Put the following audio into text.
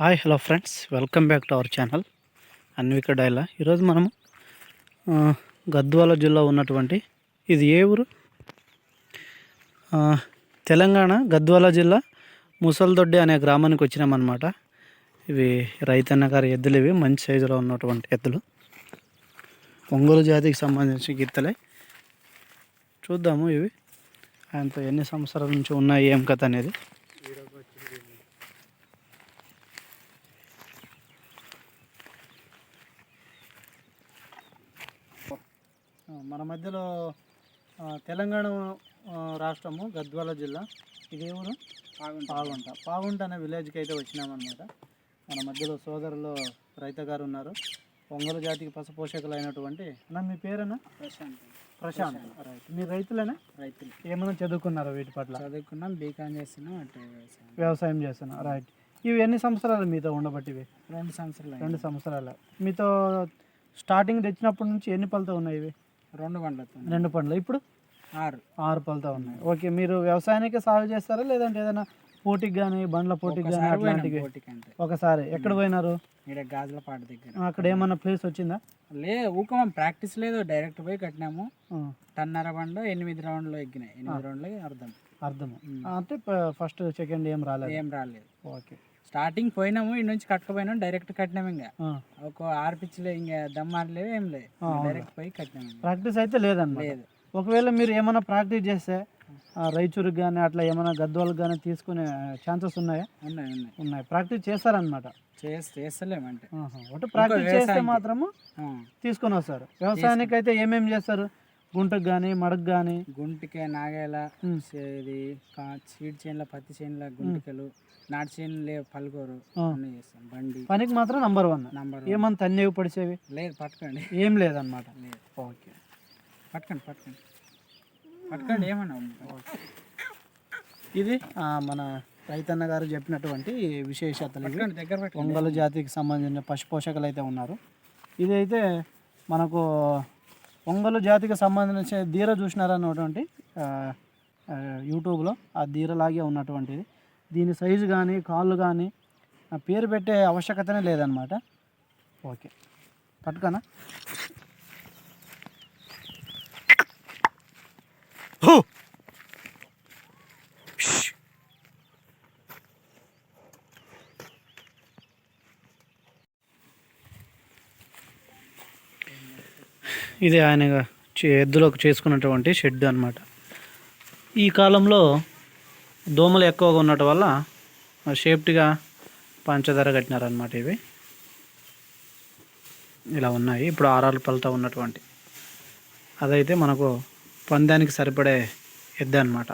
Hi hello friends welcome back to our channel Anvika డైలా ఈరోజు మనము గద్వాల జిల్లా ఉన్నటువంటి ఇది ఏ ఊరు? తెలంగాణ గద్వాల జిల్లా ముసల్దొడ్డి అనే గ్రామానికి వచ్చినామన్నమాట. ఇవి రైతన్న గారి ఎద్దులు ఇవి మంచి సైజులో ఉన్నటువంటి ఎద్దులు. ఒంగోలు జాతికి సంబంధించిన గిత్తలే. చూద్దాము ఇవి. ఆయనతో ఎన్ని సంవత్సరాల నుంచి ఉన్నాయి ఏం కథ అనేది. మన మధ్యలో తెలంగాణ రాష్ట్రము గద్వాల జిల్లా. ఇది ఊరు? పాగుంట. పాగుంట. అనే విలేజ్కి అయితే వచ్చినామన్నమాట. మన మధ్యలో సోదరులు రైత గారు ఉన్నారు. ఒంగోలు జాతికి పశు పోషకులు అయినటువంటి అన్న మీ పేరేనా ప్రశాంత్. ప్రశాంత్. రైట్ మీరు రైతులేనా? రైతులు. ఏమైనా చదువుకున్నారా వీటి పట్ల? చదువుకున్నాం బీకాం చేస్తున్నాం అటు వ్యవసాయం. చేస్తున్నా. రైట్ ఇవి ఎన్ని సంవత్సరాలు మీతో ఉండబట్టివి? రెండు సంవత్సరాలు. రెండు సంవత్సరాలు. మీతో స్టార్టింగ్ తెచ్చినప్పటి నుంచి ఎన్ని పళ్ళతో ఉన్నాయి ఇవి? రెండు పండ్లతో రెండు పండ్లు. ఇప్పుడు? ఆరు. ఆరు పళ్ళతో ఉన్నాయి. ఓకే మీరు వ్యవసాయానికి సాగు చేస్తారా లేదంటే ఏదైనా పోటీకి కానీ బండ్ల పోటీకి కానీ అట్లాంటివి ఒకసారి. ఎక్కడ పోయినారు? ఇక్కడ గాజుల పాట దగ్గర. అక్కడ ఏమన్నా ప్లేస్ వచ్చిందా? లే ఊకమం ప్రాక్టీస్ లేదు. డైరెక్ట్ పోయి కట్టినాము. టన్నర బండ్లు ఎనిమిది రౌండ్లు ఎక్కినాయి. ఎనిమిది రౌండ్లు అర్థం. అర్థం. అంటే ఫస్ట్ సెకండ్ ఏం రాలేదు? ఏం రాలేదు. ఓకే. స్టార్టింగ్ పోయినాము ఇటు నుంచి కట్టుకుపోయినాం డైరెక్ట్ కట్టినాము ఇంకా. ఒక ఆరు పిచ్చిలే ఇంకా దమ్మారలేవు ఏం లేదు. డైరెక్ట్ పోయి కట్టినాము. ప్రాక్టీస్ అయితే లేదన్నమాట. లేదు. ఒకవేళ మీరు ఏమైనా ప్రాక్టీస్ చేస్తే ఆ, రైచూరుకి కానీ అట్లా ఏమైనా గద్వాలకు కానీ తీసుకునే ఛాన్సెస్ ఉన్నాయా? ఉన్నాయి ఉన్నాయి. ఉన్నాయి. ప్రాక్టీస్ చేస్తారనమాట చేస్తే చేస్తలేమంటే అంటే. ప్రాక్టీస్ చేస్తే. మాత్రము. తీసుకొని వస్తారు. వ్యవసాయానికి అయితే ఏమేమి చేస్తారు? గుంటకు కానీ మడకు కానీ గుంటికే నాగేల ఇది చీడి చేనుల పత్తి చేనుల గుంటికలు నాటు చేనులే పలుకోరు. అన్నీ చేస్తాం బండి. పనికి మాత్రం నంబర్ వన్. నంబర్ ఏమంత తన్నేవి పడిచేవి? లేదు పట్టుకోండి. ఏం లేదన్నమాట. లేదు. ఓకే. పట్టుకోండి పట్టుకోండి. పట్టుకోండి ఏమన్నా ఇది మన రైతన్న గారు చెప్పినటువంటి విశేషతలు దగ్గర ఒంగోలు జాతికి సంబంధించిన పశు పోషకులు అయితే ఉన్నారు. ఇదైతే మనకు ఒంగోలు జాతికి సంబంధించిన ధీర చూసినారన్నటువంటి ఆ, ఆ, యూట్యూబ్లో ఆ ధీరలాగే ఉన్నటువంటిది. దీని సైజు కానీ కాళ్ళు కానీ పేరు పెట్టే ఆవశ్యకతనే లేదనమాట ఓకే. పట్టుకనా? ఇది ఆయన చే- ఎద్దులకు చేసుకున్నటువంటి షెడ్ అనమాట ఈ కాలంలో దోమలు ఎక్కువగా ఉండటం వల్ల షేప్డ్గా పంచదార కట్టినారనమాట ఇవి. ఇలా ఉన్నాయి. ఇప్పుడు ఆరాలు పలుతా ఉన్నటువంటి. అదైతే మనకు పందానికి సరిపడే ఎద్దు అనమాట